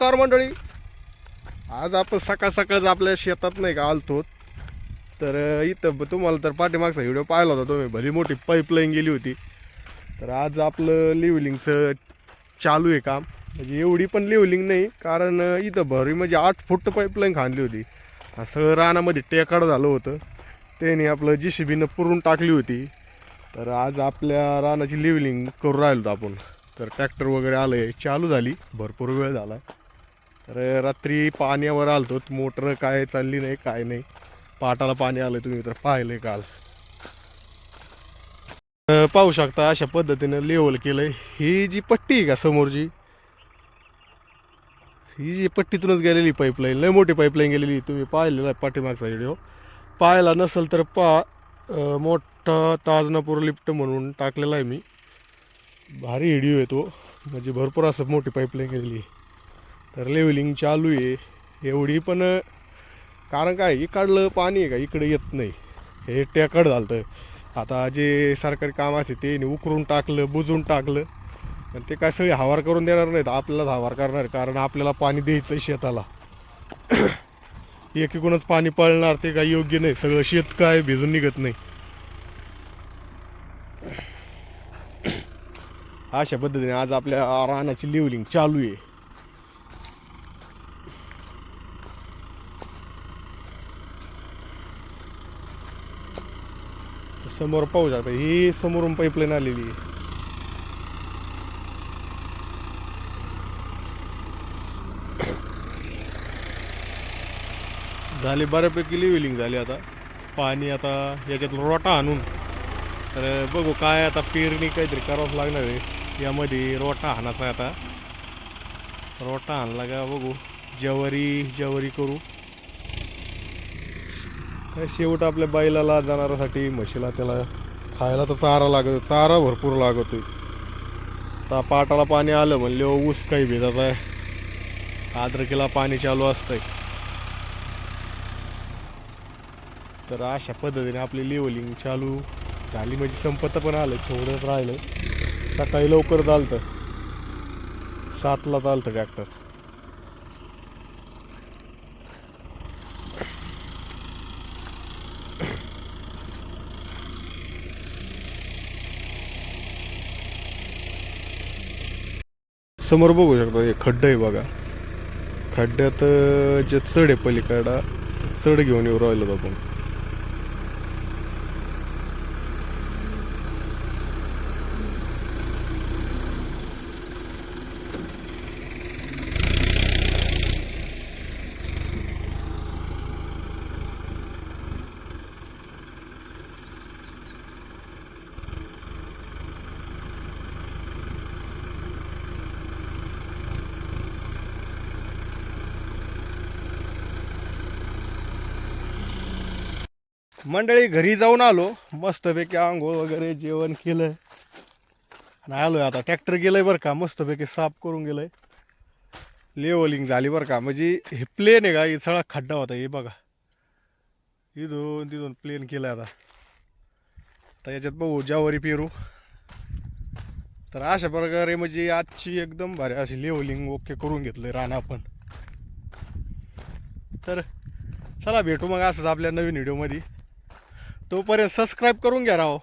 नमस्कार मंडळी आज आपण सकाळ सकाळच आपल्या शेतात नाही का आलतो. तर इथं तुम्हाला तर पाठीमागचा व्हिडिओ पाहिला होता तुम्ही. भली मोठी पाईपलाईन गेली होती. तर आज आपलं लिव्हलिंगचं चालू आहे काम. म्हणजे एवढी पण लिव्हलिंग नाही कारण इथं भरी म्हणजे आठ फूट पाईपलाईन खांदली होती. सगळं रानामध्ये टेकाड झालं होतं. त्याने आपलं जी सी बीनं पुरून टाकली होती. तर आज आपल्या रानाची लिव्हलिंग करू राहिलो होतो आपण. तर ट्रॅक्टर वगैरे आलं आहे चालू झाली. भरपूर वेळ झाला. तर रात्री पाण्यावर आलतो. मोटर काय चालली नाही काय नाही. पाटाला पाणी आलं तुम्ही तर पाहिले काल. पाहू शकता अशा पद्धतीनं लेवल केलंय. ही जी पट्टी आहे का समोरची? ही जी पट्टीतूनच गेलेली पाईपलाईन लय मोठी पाईपलाईन गेलेली तुम्ही पाहिलेला आहे पाठीमागचा व्हिडिओ पाहायला नसेल तर पा मोठा ताजनापूर लिफ्ट म्हणून टाकलेला आहे मी. भारी व्हिडिओ आहे तो. म्हणजे भरपूर असं मोठी पाईपलाईन गेलेली आहे. तर लेवलिंग चालू आहे. एवढी पण कारण काय इकडलं पाणी आहे का? इकडे येत नाही. हे टेकड झालं आता जे सरकारी काम असते ते उकरून टाकलं बुजून टाकलं. पण ते काय सगळे हवार करून देणार नाहीत. आपल्यालाच हवार करणार कारण आपल्याला पाणी द्यायचं शेताला. एकीकडूनच पाणी पळणार ते काही योग्य नाही. सगळं शेत काय भिजून निघत नाही. अशा पद्धतीने आज आपल्या रानाची लिवलिंग चालू आहे. समोर पाहू शकता ही समोरून पाईपलाईन आलेली आहे. झाली बऱ्यापैकी लिव्हिलिंग झाली आता. पाणी आता याच्यात रोटा आणून तर बघू काय आता पेरणी काहीतरी करावंच लागणार आहे. यामध्ये रोटा हाणाचा आता. रोटा आणला का बघू जवारी जवारी करू. शेवट आपल्या बैलाला जाणाऱ्यासाठी म्हशीला त्याला खायला तर चारा लागतो चारा भरपूर लागतो आता पाटाला पाणी आलं म्हणले ऊस काही भेटत आहे. आद्रकीला पाणी चालू असतंय. तर अशा पद्धतीने आपली लेवलिंग चालू झाली. म्हणजे संपत पण आलं थोडंच राहिलं सकाळी लवकर चालतं. सातला चालतं ट्रॅक्टर समोर बघू शकता हे खड्डं आहे बघा. खड्ड्यात जे चढ आहे पलीकडा चढ घेऊन येऊ राहिलो आपण. मंडळी घरी जाऊन आलो. मस्तपैकी आंघोळ वगैरे जेवण केलं आणि आलोय आता. ट्रॅक्टर गेलंय बरं का. मस्तपैकी साफ करून गेलंय. लेवलिंग झाली बरं का. म्हणजे हे प्लेन आहे का? हे सगळा खड्डा होता. हे बघा. इथून तिथून प्लेन केलं आता. तर याच्यात बघू ज्यावरी पेरू. तर अशा प्रकारे म्हणजे आजची एकदम भारी अशी लेवलिंग ओके करून घेतलंय रान आपण तर चला भेटू मग असंच आपल्या नवीन व्हिडिओमध्ये तोपर्यंत सबस्क्राईब करून घ्या राव.